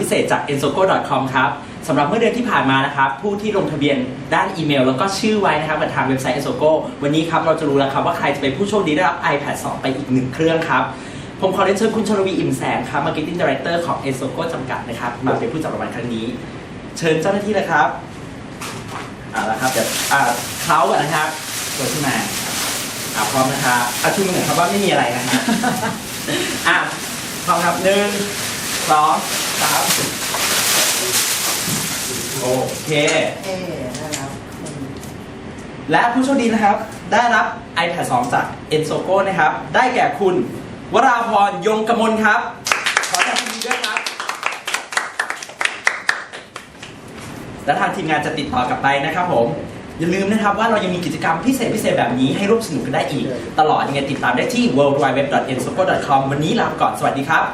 พิเศษจาก ensoco.com ครับสำหรับเมื่อเดือนที่ผ่านมานะครับผู้ที่ลงทะเบียนด้านอีเมล แล้วก็ชื่อไว้นะครับกับทางเว็บไซต์ ensoco วันนี้ครับเราจะรู้แล้วครับว่าใครจะเป็นผู้โชคดีได้รับ iPad 2 ไปอีกหนึ่งเครื่องครับผมขอเรียนเชิญคุณชลวีอิ่มแสงครับ Marketing Director ของ ensoco จำกัดนะครับมาเป็นผู้จับรางวัลครั้งนี้ เชิญเจ้าหน้าที่เลยครับเอาละครับเดี๋ยวอ่าเขาก่อนนะครับตัวขึ้นมาอ่าพร้อมนะครับอาชูมือหน่อยครับว่าไม่มีอะไรนะฮะอะพร้อมครับหนึ่ง สองสามโอเค เอ๊นะครับและผู้โชคดีนะครับ ได้รับ iPad 2 จาก e n s o c o นะครับ ได้แก่คุณ วราพรยงกมลครับ ขอแสดงความยินดีด้วยครับ และทางทีมงานจะติดต่อกลับไปนะครับผม อย่าลืมนะครับว่าเรายังมีกิจกรรมพิเศษพิเศษแบบนี้ให้ร่วมสนุกกันได้อีก ตลอดยังไงติดตามได้ที่ w w w e n s o c o c o m วันนี้ลาไปก่อนสวัสดีครับ